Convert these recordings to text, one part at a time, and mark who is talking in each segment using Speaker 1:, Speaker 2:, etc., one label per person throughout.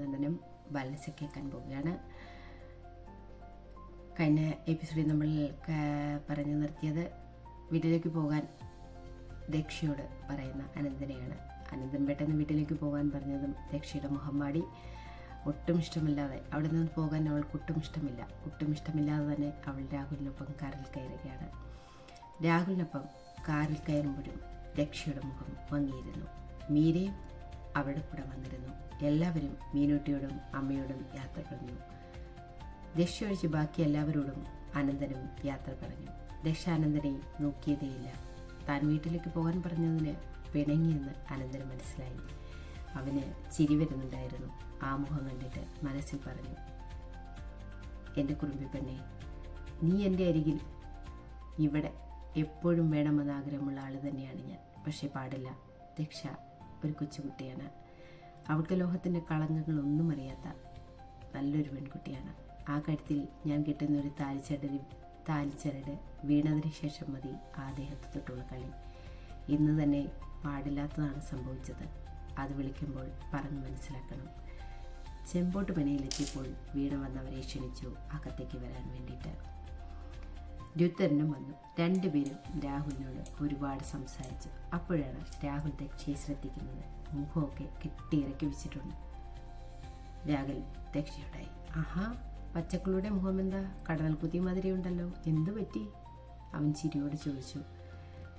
Speaker 1: നന്ദനും balance കേൾക്കാൻ പോവുകയാണ്. കഴിഞ്ഞ എപ്പിസോഡിൽ നമ്മൾ പറഞ്ഞു നിർത്തിയത് വീട്ടിലേക്ക് പോകാൻ ദക്ഷയോട് പറയുന്ന അനന്തനെയാണ്. അനന്തൻ പെട്ടെന്ന് വീട്ടിലേക്ക് പോകാൻ പറഞ്ഞതും ദക്ഷയുടെ മുഹമ്മാടി മാടി. ഒട്ടും ഇഷ്ടമില്ലാതെ അവിടെ നിന്ന് പോകാൻ അവൾക്ക് ഒട്ടും ഇഷ്ടമില്ല. ഒട്ടും ഇഷ്ടമില്ലാതെ തന്നെ അവൾ രാഹുലിനൊപ്പം കാറിൽ കയറുകയാണ്. രാഹുലിനൊപ്പം കാറിൽ കയറുമ്പോഴും ദക്ഷയുടെ മുഖം ഭംഗിയിരുന്നു മീരയും അവരുടെ കൂടെ വന്നിരുന്നു. എല്ലാവരും മീനൂട്ടിയോടും അമ്മയോടും യാത്ര പറഞ്ഞു ദക്ഷ ഒഴിച്ച് ബാക്കി എല്ലാവരോടും അനന്തനും യാത്ര പറഞ്ഞു. ദക്ഷ അനന്തനെ നോക്കിയതേയില്ല. താൻ വീട്ടിലേക്ക് പോകാൻ പറഞ്ഞതിന് പിണങ്ങിയെന്ന് അനന്തന് മനസ്സിലായി. അവന് ചിരി വരുന്നുണ്ടായിരുന്നു. ആ മുഖം കണ്ടിട്ട് മനസ്സിൽ പറഞ്ഞു എന്റെ കുറുമ്പി പെണ്ണെ നീ എന്റെ അരികിൽ ഇവിടെ എപ്പോഴും വേണമെന്ന് ആഗ്രഹമുള്ള ആൾ തന്നെയാണ് ഞാൻ. പക്ഷേ പാടില്ല. ദക്ഷ ഒരു കൊച്ചുകുട്ടിയാണ്. അവൾക്ക് ലോഹത്തിന്റെ കളങ്കങ്ങളൊന്നും അറിയാത്ത നല്ലൊരു പെൺകുട്ടിയാണ്. ആ കഴുത്തിൽ ഞാൻ കിട്ടുന്ന ഒരു താലിച്ചടരി താലിച്ചരട് വീണതിന് ശേഷം മതി ആ ദേഹത്ത് തൊട്ടുള്ള കളി. ഇന്ന് തന്നെ പാടില്ലാത്തതാണ് സംഭവിച്ചത്. അത് വിളിക്കുമ്പോൾ പറഞ്ഞ് മനസ്സിലാക്കണം. ചെമ്പോട്ട് പനയിലെത്തിയപ്പോൾ വീണ വന്നവരെ ക്ഷണിച്ചു അകത്തേക്ക് വരാൻ വേണ്ടിയിട്ട്. ദ്യുത്തരനും വന്നു. രണ്ടുപേരും രാഹുലിനോട് ഒരുപാട് സംസാരിച്ചു. അപ്പോഴാണ് രാഹുൽ ദക്ഷയെ ശ്രദ്ധിക്കുന്നത്. മുഖമൊക്കെ കെട്ടിയിറക്കി വെച്ചിട്ടുണ്ട്. രാഹുൽ ദക്ഷയോടായി ആഹാ പച്ചക്കളുടെ മുഖം എന്താ കടൽ കുത്തി മാതിരി ഉണ്ടല്ലോ. എന്തു പറ്റി? അവൻ ചിരിയോട് ചോദിച്ചു.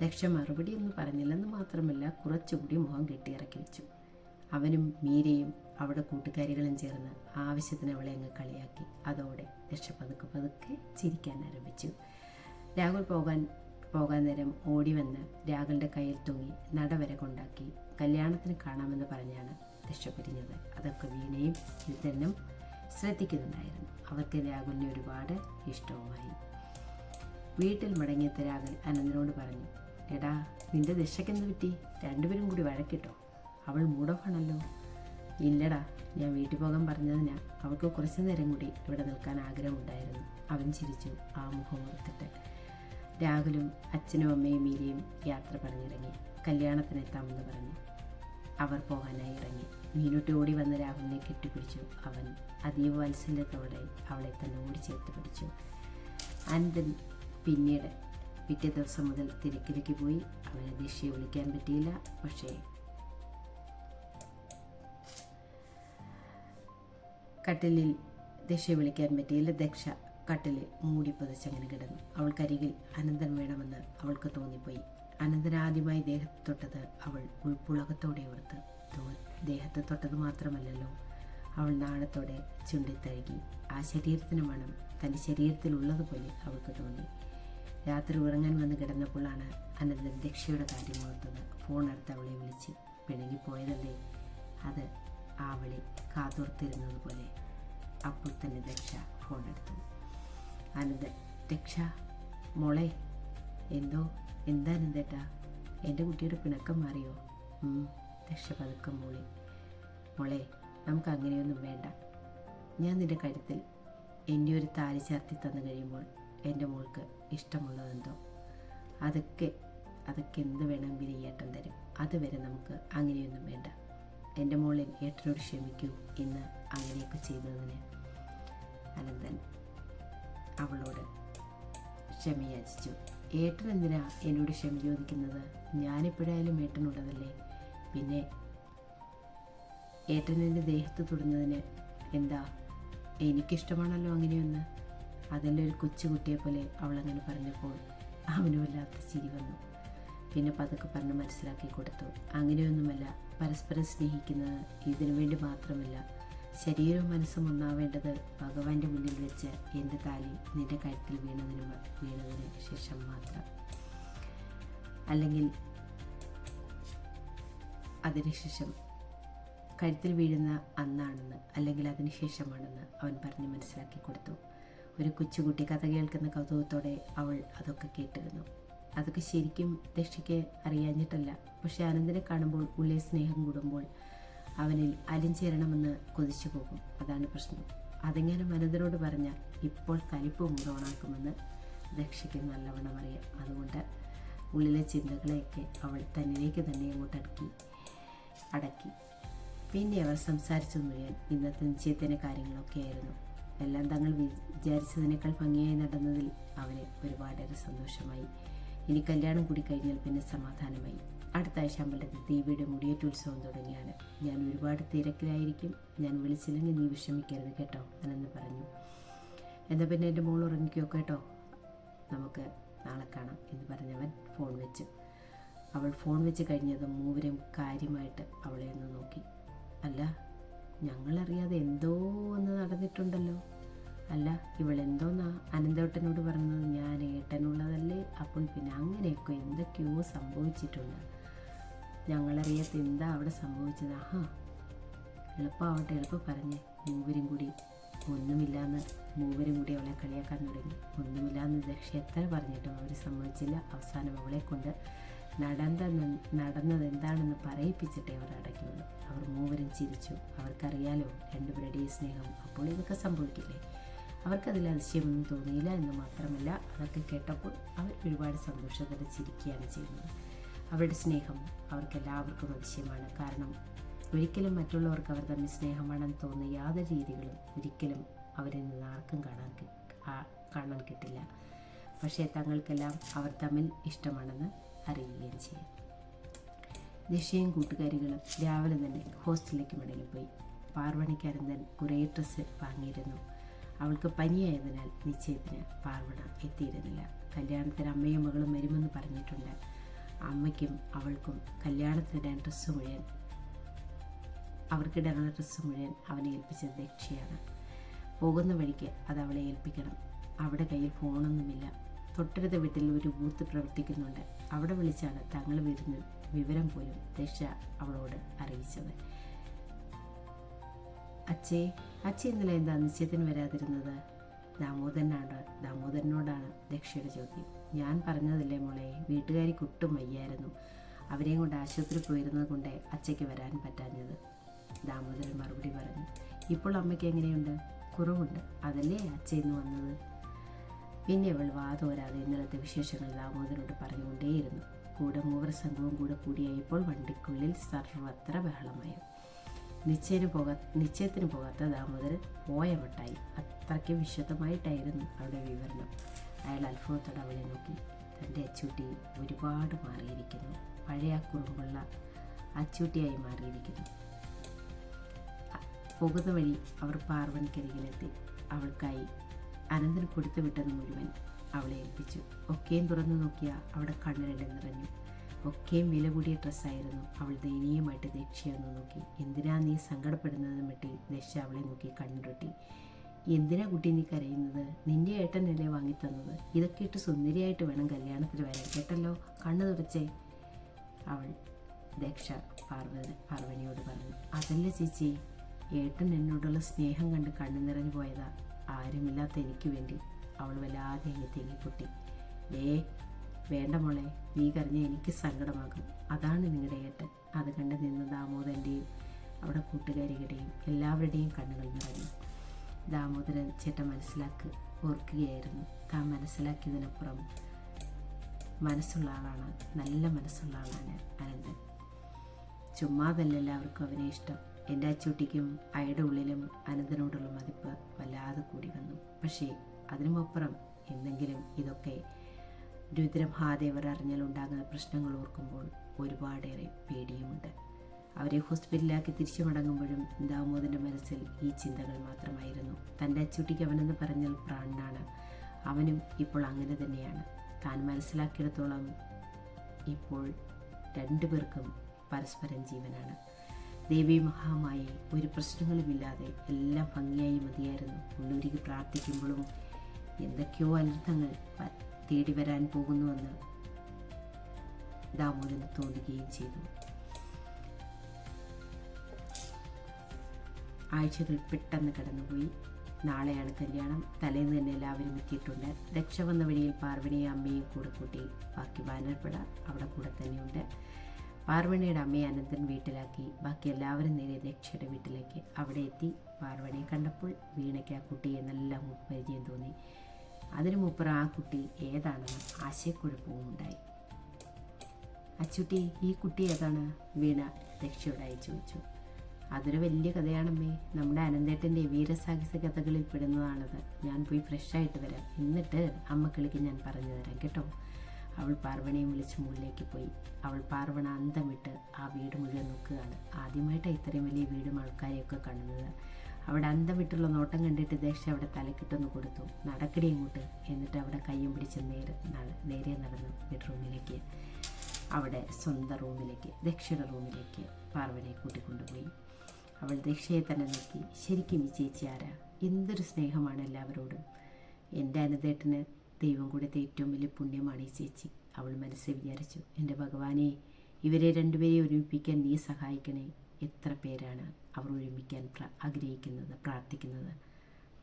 Speaker 1: ദക്ഷ മറുപടി ഒന്നും പറഞ്ഞില്ലെന്ന് മാത്രമല്ല കുറച്ചുകൂടി മുഖം കെട്ടിയിറക്കി വെച്ചു. അവനും മീരയും അവിടെ കൂട്ടുകാരികളും ചേർന്ന് ആവശ്യത്തിന് അവളെ അങ്ങ് കളിയാക്കി. അതോടെ ദക്ഷ പതുക്കെ പതുക്കെ ചിരിക്കാൻ ആരംഭിച്ചു. രാഹുൽ പോകാൻ പോകാൻ നേരം ഓടി വന്ന് രാഹുലിന്റെ കയ്യിൽ തൂങ്ങി നടവരെ കൊണ്ടാക്കി കല്യാണത്തിന് കാണാമെന്ന് പറഞ്ഞാണ് രക്ഷപ്പെടുന്നത് അതൊക്കെ വീണയും ഇതെല്ലാം ശ്രദ്ധിക്കുന്നുണ്ടായിരുന്നു. അവർക്ക് രാഹുലിനെ ഒരുപാട് ഇഷ്ടവുമായി. വീട്ടിൽ മടങ്ങിയെത്ത രാഹുൽ അനന്തനോട് പറഞ്ഞു എടാ നിന്റെ ദശക്കെന്ത് പറ്റി? രണ്ടുപേരും കൂടി വഴക്കിട്ടോ? അവൾ മൂടോഫാണല്ലോ. ഇല്ലടാ ഞാൻ വീട്ടിൽ പോകാൻ പറഞ്ഞതിനാ. അവൾക്ക് കുറച്ചു നേരം കൂടി ഇവിടെ നിൽക്കാൻ ആഗ്രഹമുണ്ടായിരുന്നു. അവൻ ചിരിച്ചു ആ മുഖം ഓർത്തിട്ട് രാഹുലും അച്ഛനും അമ്മയും മീരയും യാത്ര പറഞ്ഞിറങ്ങി. കല്യാണത്തിനെത്താമെന്ന് പറഞ്ഞു. അവർ പോകാനായി ഇറങ്ങി. മീനുട്ടി ഓടി വന്ന രാഹുലിനെ കെട്ടിപ്പിടിച്ചു. അവൻ അതീവ വാത്സല്യത്തോടെ അവളെ തന്നെ ഓടി ചേർത്ത് പിടിച്ചു. അനന്തൻ പിന്നീട് പിറ്റേ ദിവസം മുതൽ തിരക്കിലേക്ക് പോയി. അവനെ ദിശയെ വിളിക്കാൻ പറ്റിയില്ല. പക്ഷേ കട്ടിലിൽ ദിശയെ വിളിക്കാൻ പറ്റിയില്ല. ദക്ഷ കട്ടിലിൽ മൂടി പതിച്ചങ്ങനെ കിടന്നു. അവൾക്കരികിൽ അനന്തൻ വേണമെന്ന് അവൾക്ക് തോന്നിപ്പോയി. അനന്തൻ ആദ്യമായി ദേഹത്ത് തൊട്ടത് അവൾ ഉൾപ്പുളകത്തോടെ ഓർത്ത് ദേഹത്ത് തൊട്ടത് മാത്രമല്ലല്ലോ അവൾ നാണത്തോടെ ചുണ്ടിത്തഴുകി. ആ ശരീരത്തിന് മണം തന്റെ ശരീരത്തിലുള്ളതുപോലെ അവൾക്ക് തോന്നി. രാത്രി ഉറങ്ങാൻ വന്ന് കിടന്നപ്പോഴാണ് അനന്തൻ ദക്ഷയുടെ കാര്യം ഓർത്തത്. ഫോൺ എടുത്ത് അവളെ വിളിച്ച് പിണങ്ങിപ്പോയതല്ലേ അത് ആ വിളി കാതോർത്തിരുന്നതുപോലെ. അപ്പോൾ തന്നെ ദക്ഷ ഫോൺ എടുത്തു. അനന്തൻ രക്ഷ മോളെ എന്തോ എന്താ അനന്തേട്ടാ? എന്റെ കുട്ടിയുടെ പിണക്കം മാറിയോ? രക്ഷ പതുക്കം മൂളി. മോളെ നമുക്ക് അങ്ങനെയൊന്നും വേണ്ട. ഞാൻ നിന്റെ കഴുത്തിൽ എന്റെ ഒരു താലി ചേർത്തി തന്നു കഴിയുമ്പോൾ എന്റെ മോൾക്ക് ഇഷ്ടമുള്ളതെന്തോ അതൊക്കെ അതൊക്കെ എന്ത് വേണമെങ്കിലും ഈ ഏട്ടൻ തരും. അതുവരെ നമുക്ക് അങ്ങനെയൊന്നും വേണ്ട. എന്റെ മോളിൽ ഏട്ടനോട് ക്ഷമിക്കൂ ഇന്ന് അങ്ങനെയൊക്കെ ചെയ്തതിന് അനന്തൻ അവളോട്. ക്ഷമയാചിച്ചു ഏട്ടൻ എന്തിനാ എന്നോട് ക്ഷമ ചോദിക്കുന്നത്? ഞാനെപ്പോഴായാലും ഏട്ടനുള്ളതല്ലേ? പിന്നെ ഏട്ടൻ എന്റെ ദേഹത്ത് തൊടുന്നതിന് എന്താ എനിക്കിഷ്ടമാണല്ലോ അങ്ങനെയൊന്ന്? അതിന്റെ ഒരു കൊച്ചുകുട്ടിയെ പോലെ അവളങ്ങനെ പറഞ്ഞപ്പോൾ അവന് വല്ലാത്ത ചിരി വന്നു. പിന്നെ പതുക്കെ പറഞ്ഞ് മനസ്സിലാക്കി കൊടുത്തു. അങ്ങനെയൊന്നുമല്ല പരസ്പരം സ്നേഹിക്കുന്നത് ഇതിനു വേണ്ടി മാത്രമല്ല. ശരീരവും മനസ്സും ഒന്നാവേണ്ടത് ഭഗവാന്റെ മുന്നിൽ വെച്ച് എന്റെ താലി നിന്റെ കഴുത്തിൽ വീണതിന് വീണതിന് ശേഷം മാത്രം. അല്ലെങ്കിൽ അതിനുശേഷം കഴുത്തിൽ വീഴുന്ന അന്നാണെന്ന് അല്ലെങ്കിൽ അതിനുശേഷമാണെന്ന് അവൻ പറഞ്ഞ് മനസ്സിലാക്കി കൊടുത്തു. ഒരു കൊച്ചുകുട്ടി കഥ കേൾക്കുന്ന കൗതുകത്തോടെ അവൾ അതൊക്കെ കേട്ടിരുന്നു. അതൊക്കെ ശരിക്കും ദക്ഷയ്ക്ക് അറിയാഞ്ഞിട്ടല്ല. പക്ഷെ ആനന്ദിനെ കാണുമ്പോൾ ഉള്ളിൽ സ്നേഹം കൂടുമ്പോൾ അവനിൽ അലിഞ്ചേരണമെന്ന് കൊതിച്ചു പോകും. അതാണ് പ്രശ്നം. അതെങ്ങനെ മനതിനോട് പറഞ്ഞാൽ ഇപ്പോൾ കലിപ്പ് മുറോണാക്കുമെന്ന് ദക്ഷയ്ക്ക് നല്ലവണ്ണം അറിയാം. അതുകൊണ്ട് ഉള്ളിലെ ചിന്തകളെയൊക്കെ അവൾ തന്നിലേക്ക് തന്നെ അങ്ങോട്ട് അടക്കി അടക്കി. പിന്നെ അവർ സംസാരിച്ചു മുഴുവൻ. ഇന്നത്തെ നിശ്ചയത്തിന്റെ കാര്യങ്ങളൊക്കെയായിരുന്നു എല്ലാം തങ്ങൾ വിചാരിച്ചതിനേക്കാൾ ഭംഗിയായി നടന്നതിൽ അവന് ഒരുപാടേറെ സന്തോഷമായി. ഇനി കല്യാണം കൂടി കഴിഞ്ഞാൽ പിന്നെ സമാധാനമായി. അടുത്ത ആഴ്ച അമ്പലത്തിൽ ദേവിയുടെ മുടിയേറ്റുത്സവം തുടങ്ങിയാണ്. ഞാൻ ഒരുപാട് തിരക്കിലായിരിക്കും. ഞാൻ വിളിച്ചില്ലെങ്കിൽ നീ വിഷമിക്കരുത് കേട്ടോ അനെന്ന് പറഞ്ഞു. എന്നാൽ പിന്നെ എന്റെ മോൾ ഉറങ്ങിക്കോ കേട്ടോ? നമുക്ക് നാളെ കാണാം എന്ന് പറഞ്ഞവൻ ഫോൺ വെച്ചു. അവൾ ഫോൺ വെച്ച് കഴിഞ്ഞതും മൂവരും കാര്യമായിട്ട് അവളെ ഒന്ന് നോക്കി. അല്ല ഞങ്ങളറിയാതെ എന്തോ ഒന്ന് നടന്നിട്ടുണ്ടല്ലോ. അല്ല ഇവളെന്തോന്നാ അനന്തോട്ടനോട് പറഞ്ഞത്? ഞാൻ ഏട്ടനുള്ളതല്ലേ? അപ്പോൾ പിന്നെ അങ്ങനെയൊക്കെ എന്തൊക്കെയോ സംഭവിച്ചിട്ടുണ്ട്. ഞങ്ങളറിയാത്ത എന്താ അവിടെ സംഭവിച്ചത്? ആഹാ. എളുപ്പമാവട്ടെ എളുപ്പം പറഞ്ഞേ. മൂവരും കൂടി. ഒന്നുമില്ലാന്ന് മൂവരും കൂടി അവളെ കളിയാക്കാൻ തുടങ്ങി. ഒന്നുമില്ലാന്ന് ദക്ഷ എത്ര പറഞ്ഞിട്ടും അവർ സമ്മതിച്ചില്ല. അവസാനം അവളെ കൊണ്ട് നടന്ന നടന്നത് എന്താണെന്ന് പറയിപ്പിച്ചിട്ടേ അവർ അടയ്ക്കുള്ളൂ. അവർ മൂവരും ചിരിച്ചു. അവർക്കറിയാലോ രണ്ടുപേരുടെയും സ്നേഹം അപ്പോൾ ഇതൊക്കെ സംഭവിക്കില്ലേ? അവർക്കതിൽ അതിശയമൊന്നും തോന്നിയില്ല എന്ന് മാത്രമല്ല അതൊക്കെ കേട്ടപ്പോൾ അവർ ഒരുപാട് സന്തോഷത്തോടെ ചിരിക്കുകയാണ് ചെയ്യുന്നത്. അവരുടെ സ്നേഹം അവർക്കെല്ലാവർക്കും അതിശയമാണ്. കാരണം ഒരിക്കലും മറ്റുള്ളവർക്ക് അവർ തമ്മിൽ സ്നേഹമാണെന്ന് തോന്നുന്ന യാതൊരു രീതികളും ഒരിക്കലും അവരിൽ നിന്ന് ആർക്കും കാണാൻ കാണാൻ കിട്ടില്ല. പക്ഷേ തങ്ങൾക്കെല്ലാം അവർ തമ്മിൽ ഇഷ്ടമാണെന്ന് അറിയുകയും ചെയ്യും. നിഷയും കൂട്ടുകാരികളും രാവിലെ തന്നെ ഹോസ്റ്റലിലേക്ക് മടങ്ങിപ്പോയി പാർവണിക്കാരന്തൻ കുറേ ഡ്രസ്സ് വാങ്ങിയിരുന്നു. അവൾക്ക് പനിയായതിനാൽ നിശ്ചയത്തിന് പാർവണ എത്തിയിരുന്നില്ല. കല്യാണത്തിന് അമ്മയും മകളും വരുമെന്ന് പറഞ്ഞിട്ടുണ്ട്. അമ്മയ്ക്കും അവൾക്കും കല്യാണത്തിനിടാൻ ഡ്രസ്സ് മുഴുവൻ അവർക്കിടാനുള്ള ഡ്രസ്സ് മുഴുവൻ അവനെ ഏൽപ്പിച്ചത് ദക്ഷയാണ് പോകുന്ന വഴിക്ക് അത് അവളെ ഏൽപ്പിക്കണം. അവിടെ കയ്യിൽ ഫോണൊന്നുമില്ല. തൊട്ടടുത്ത വീട്ടിൽ ഒരു ബൂത്ത് പ്രവർത്തിക്കുന്നുണ്ട്. അവിടെ വിളിച്ചാണ് തങ്ങൾ വരുന്ന വിവരം പോലും ദക്ഷ അവളോട് അറിയിച്ചത്. അച്ഛേ അച്ഛ ഇന്നലെ എന്താ നിശ്ചയത്തിന് വരാതിരുന്നത്? ദാമോദരനാണ്. ദാമോദരനോടാണ് ദക്ഷയുടെ ചോദ്യം. ഞാൻ പറഞ്ഞതല്ലേ മോളെ? വീട്ടുകാരിക്ക് ഒട്ടും വയ്യായിരുന്നു. അവരെയും കൊണ്ട് ആശുപത്രി പോയിരുന്നത് കൊണ്ട് അച്ഛയ്ക്ക് വരാൻ പറ്റാഞ്ഞത്. ദാമോദരൻ മറുപടി പറഞ്ഞു ഇപ്പോൾ അമ്മയ്ക്ക് എങ്ങനെയുണ്ട്? കുറവുണ്ട്. അതല്ലേ അച്ഛ വന്നത്? പിന്നെ അവൾ വാതോരാതെ ഇന്നലത്തെ വിശേഷങ്ങൾ ദാമോദരനോട് പറഞ്ഞുകൊണ്ടേയിരുന്നു. കൂടെ മൂവർ സംഘവും കൂടെ കൂടിയായപ്പോൾ വണ്ടിക്കുള്ളിൽ സർവത്ര ബഹളമായി നിശ്ചയത്തിന് പോകാ നിശ്ചയത്തിന് പോകാത്ത ദാമോദരൻ പോയ മട്ടായി അത്രയ്ക്ക് വിശദമായിട്ടായിരുന്നു അവിടെ വിവരണം. അയാൾ അത്ഭുതത്തോടെ അവളെ നോക്കി. തന്റെ അച്ചൂട്ടി ഒരുപാട് മാറിയിരിക്കുന്നു. പഴയ കുറുമ്പുള്ള അച്ചൂട്ടിയായി മാറിയിരിക്കുന്നു. പോകുന്ന വഴി അവർ പാർവണിക്കരികിലെത്തി. അവൾക്കായി അനന്തൻ കൊടുത്തു വിട്ടത് മുഴുവൻ അവളെ ഏൽപ്പിച്ചു. ഒക്കെയും തുറന്നു നോക്കിയ അവിടെ കണ്ണിരണ്ട് നിറഞ്ഞു. ഒക്കെയും വില കൂടിയ ഡ്രസ്സായിരുന്നു. അവൾ ദയനീയമായിട്ട് ദക്ഷയൊന്ന് നോക്കി. എന്തിനാ നീ സങ്കടപ്പെടുന്നതെന്ന് മിട്ടി ദക്ഷ അവളെ നോക്കി കണ്ണുരുട്ടി. എന്തിനാ കുട്ടി നീ കരയുന്നത്? നിന്റെ ഏട്ടനല്ലേ വാങ്ങിത്തന്നത്. ഇതൊക്കെ ഇട്ട് സുന്ദരിയായിട്ട് വേണം കല്യാണത്തിന് വരാൻ. കേട്ടല്ലോ? കണ്ണു തുറച്ചേ അവൾ ദക്ഷ പാർവതി പാർവണിയോട് പറഞ്ഞു. അതല്ല ചേച്ചി ഏട്ടൻ എന്നോടുള്ള സ്നേഹം കണ്ട് കണ്ണു നിറഞ്ഞു പോയതാ. ആരുമില്ലാത്ത എനിക്ക് വേണ്ടി അവൾ വല്ലാതെ അങ്ങ് തെങ്ങിപ്പൊട്ടി ഏ വേണ്ട മോളെ നീ കരഞ്ഞ എനിക്ക് സങ്കടമാകും. അതാണ് നിങ്ങളുടെ ഏട്ടൻ. അത് കണ്ട് നിന്ന് ദാമോദരന്റെയും അവിടെ കൂട്ടുകാരികളുടെയും എല്ലാവരുടെയും കണ്ണുകൾ നിറഞ്ഞു. ദാമോദരൻ ചേട്ടൻ മനസ്സിലാക്കി ഓർക്കുകയായിരുന്നു. താൻ മനസ്സിലാക്കിയതിനപ്പുറം മനസ്സുള്ള ആളാണ്. നല്ല മനസ്സുള്ള ആളാണ് അനന്തൻ. ചുമ്മാതല്ല എല്ലാവർക്കും അവനെ ഇഷ്ടം. എന്റെ അച്ചൂട്ടിക്കും അയുടെ ഉള്ളിലും അനന്തനോടുള്ള മതിപ്പ് വല്ലാതെ കൂടി വന്നു. പക്ഷേ അതിനുമപ്പുറം എന്തെങ്കിലും ഇതൊക്കെ രുദ്രമഹാദേവർ അറിഞ്ഞാൽ ഉണ്ടാകുന്ന പ്രശ്നങ്ങൾ ഓർക്കുമ്പോൾ ഒരുപാടേറെ പേടിയുമുണ്ട്. അവരെ ഹോസ്പിറ്റലിലാക്കി തിരിച്ചു മടങ്ങുമ്പോഴും ദാമോദന്റെ മനസ്സിൽ ഈ ചിന്തകൾ മാത്രമായിരുന്നു. തന്റെ അച്ചുട്ടിക്ക് അവനെന്ന് പറഞ്ഞാൽ പ്രാണനാണ്. അവനും ഇപ്പോൾ അങ്ങനെ തന്നെയാണ്. താൻ മനസ്സിലാക്കിയിടത്തോളം ഇപ്പോൾ രണ്ടു പേർക്കും പരസ്പരം ജീവനാണ്. ദേവി മഹാമായി ഒരു പ്രശ്നങ്ങളുമില്ലാതെ എല്ലാം ഭംഗിയായി മതിയായിരുന്നു. ഉള്ളൂരിക്ക് പ്രാർത്ഥിക്കുമ്പോഴും എന്തൊക്കെയോ അനർത്ഥങ്ങൾ തേടി വരാൻ പോകുന്നുവെന്ന് ദാമോദരൻ തോന്നുകയും ചെയ്തു. ആഴ്ചകൾ പെട്ടെന്ന് കടന്നുപോയി. നാളെയാണ് കല്യാണം. തലേന്ന് തന്നെ എല്ലാവരും എത്തിയിട്ടുണ്ട്. രക്ഷ വന്ന വഴിയിൽ പാർവണിയെ അമ്മയും കൂടെ കൂട്ടി. ബാക്കി വാനർപ്പട അവിടെ കൂടെ തന്നെയുണ്ട്. പാർവണിയുടെ അമ്മയെ അനന്തൻ വീട്ടിലാക്കി. ബാക്കി എല്ലാവരും നേരെ രക്ഷയുടെ വീട്ടിലേക്ക് അവിടെ എത്തി. പാർവണിയെ കണ്ടപ്പോൾ വീണയ്ക്ക് ആ കുട്ടിയെ നല്ല പരിചയം തോന്നി. അതിനു മുപ്പുറം ആ കുട്ടി ഏതാണെന്ന് ആശയക്കുഴപ്പവും ഉണ്ടായി അച്ചുട്ടി ഈ കുട്ടി ഏതാണ്? വീണ രക്ഷയോടായി ചോദിച്ചു. അതൊരു വലിയ കഥയാണമ്മേ. നമ്മുടെ അനന്തേട്ടന്റെ വീരസാഹസ കഥകളിൽ പെടുന്നതാണത് ഞാൻ പോയി ഫ്രഷായിട്ട് വരാം. എന്നിട്ട് അമ്മക്കിളിക്ക് ഞാൻ പറഞ്ഞു തരാം കേട്ടോ. അവൾ പാർവണയും വിളിച്ച് മുകളിലേക്ക് പോയി. അവൾ പാർവണ അന്തം വിട്ട് ആ വീട് മുഴുവൻ നോക്കുകയാണ്. ആദ്യമായിട്ടാണ് ഇത്രയും വലിയ വീടും ആൾക്കാരെയൊക്കെ കാണുന്നത്. അവിടെ അന്തം വിട്ടുള്ള നോട്ടം കണ്ടിട്ട് ദക്ഷ അവിടെ തലക്കിട്ടൊന്ന് കൊടുത്തു. നടക്കടി ഇങ്ങോട്ട് എന്നിട്ട് അവിടെ കയ്യും പിടിച്ച് നേരെ നേരെ നടന്നു ബെഡ്റൂമിലേക്ക് അവിടെ സ്വന്തം റൂമിലേക്ക് ദക്ഷയുടെ റൂമിലേക്ക് പാർവനെ കൂട്ടിക്കൊണ്ടുപോയി. അവൾ ദക്ഷയെ തന്നെ നോക്കി ശരിക്കും ഈ ചേച്ചി ആരാ? എന്തൊരു സ്നേഹമാണ് എല്ലാവരോടും. എന്റെ അനുദേട്ടന് ദൈവം കൊടുത്ത ഏറ്റവും വലിയ പുണ്യമാണ് ഈ ചേച്ചി. അവൾ മനസ്സിൽ വിചാരിച്ചു എന്റെ ഭഗവാനെ ഇവരെ രണ്ടുപേരെയും ഒരുമിപ്പിക്കാൻ നീ സഹായിക്കണേ. എത്ര പേരാണ് അവർ ഒരുമിക്കാൻ ആഗ്രഹിക്കുന്നത് പ്രാർത്ഥിക്കുന്നത്?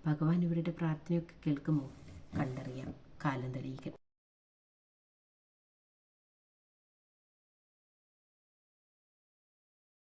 Speaker 1: ഭഗവാൻ ഇവരുടെ പ്രാർത്ഥനയൊക്കെ കേൾക്കുമോ? കണ്ടറിയാം. കാലം തെളിയിക്കട്ടെ.